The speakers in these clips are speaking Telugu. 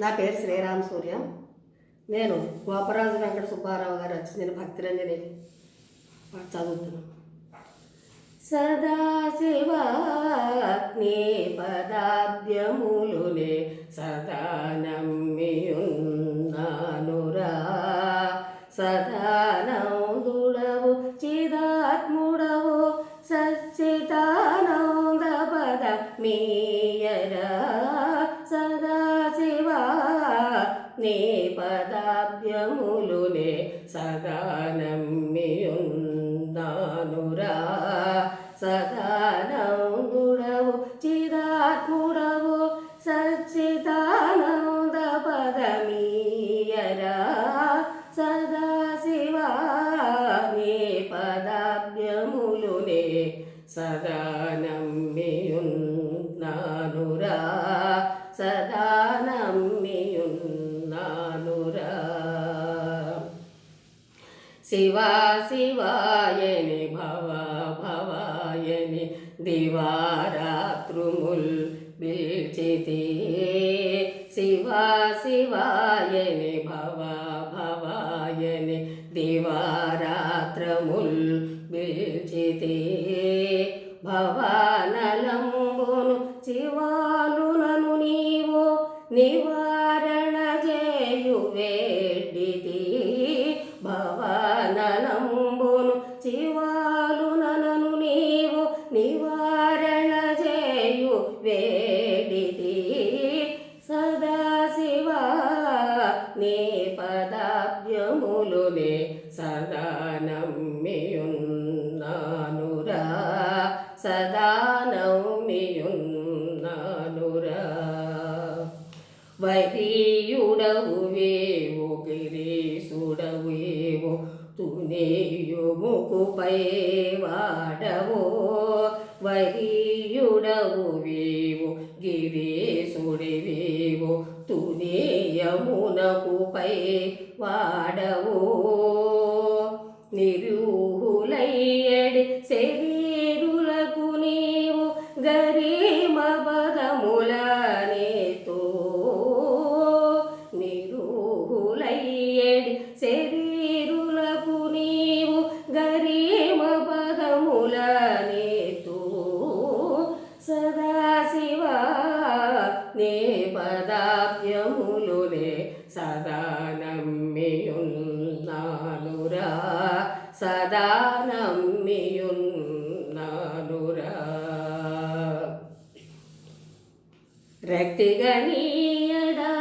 నా పేరు శ్రీరామ సూర్య. నేను గోపరాజు వెంకట సుబ్బారావు గారు వచ్చింది భక్తిరంజని చదువుతున్నాను. సదాశివ నీ పదాబ్జములునే సదా నమ్మియున్నానురా. సదానందుడవు చిదాత్ముడవు సచ్చిదానంద పద మీయరా. నీ పదాభ్యములునే సదా నమ్మియున్నానురా సదానందుడవు చిదాత్ముడవు సచ్చిదానంద పదమీయరా సదాశివ నీ పదాభ్యములునే సదా నమ్మియున్నానురా శివా శివాయని భవ భవాయని దివారాత్రుముల్ పిల్చితి శివా శివాయని భవ భవాయని దివారాత్రముల్ పిల్చితి భవానలంబును శివాలునను నీవో నివా వేడితి సదాశివ నీ పదాబ్జములునే సదా నమ్మియున్నానురా సదా నమ్మియున్నానురా వైరీయుడవు వేవు గిరీశుడవు ఏవో తునేయు ముకుపై వాడవో వైరీయుడవు వేవు గిరీశుడివేవో తునేయమునకుపై వాడవు నిరూహులయ్యడి శరీరులకు నీవు గరీ నే పదాభ్యములునే సదా నమ్మియున్నానురా సదా నమ్మియున్నానురా రక్తిగనీయడా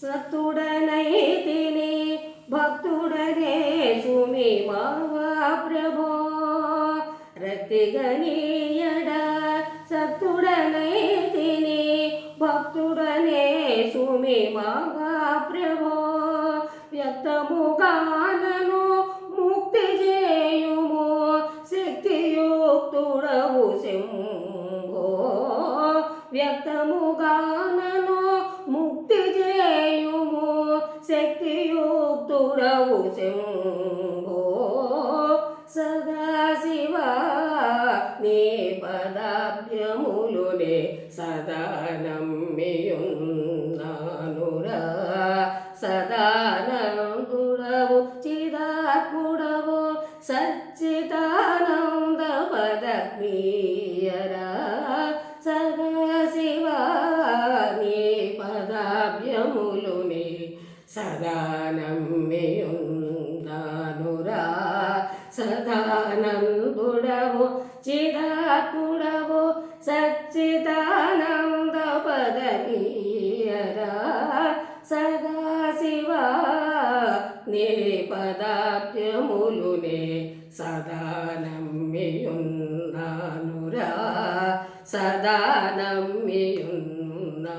సత్తుడనైతిని భక్తుడనే సుమి మావా ప్రభో. రక్తిగనీయడా సత్తుడనైతిని భక్తుడనే సుమి మావా ప్రభో వ్యక్తముగానను ముక్తి చేయుము శక్తియుక్తుడవు శంభో. వ్యక్తముగానను ముక్తి చేయుము శక్తియుక్తుడవు శంభో. సదాశివ నీ పదాభ్యములునే సదానం నమ్మియున్నానురా సదానందుడవు చిదాత్ముడవు సచ్చిదానంద పదమీయరా సదాశివ నీ పదాభ్యములుని సదా నమ్మియున్నానురా. సదానందుడవు చిదాత్ముడవు సచ్చిదా నీ పదాభ్యములునే సదా నమ్మియున్నానురా సదా నమ్మియున్నా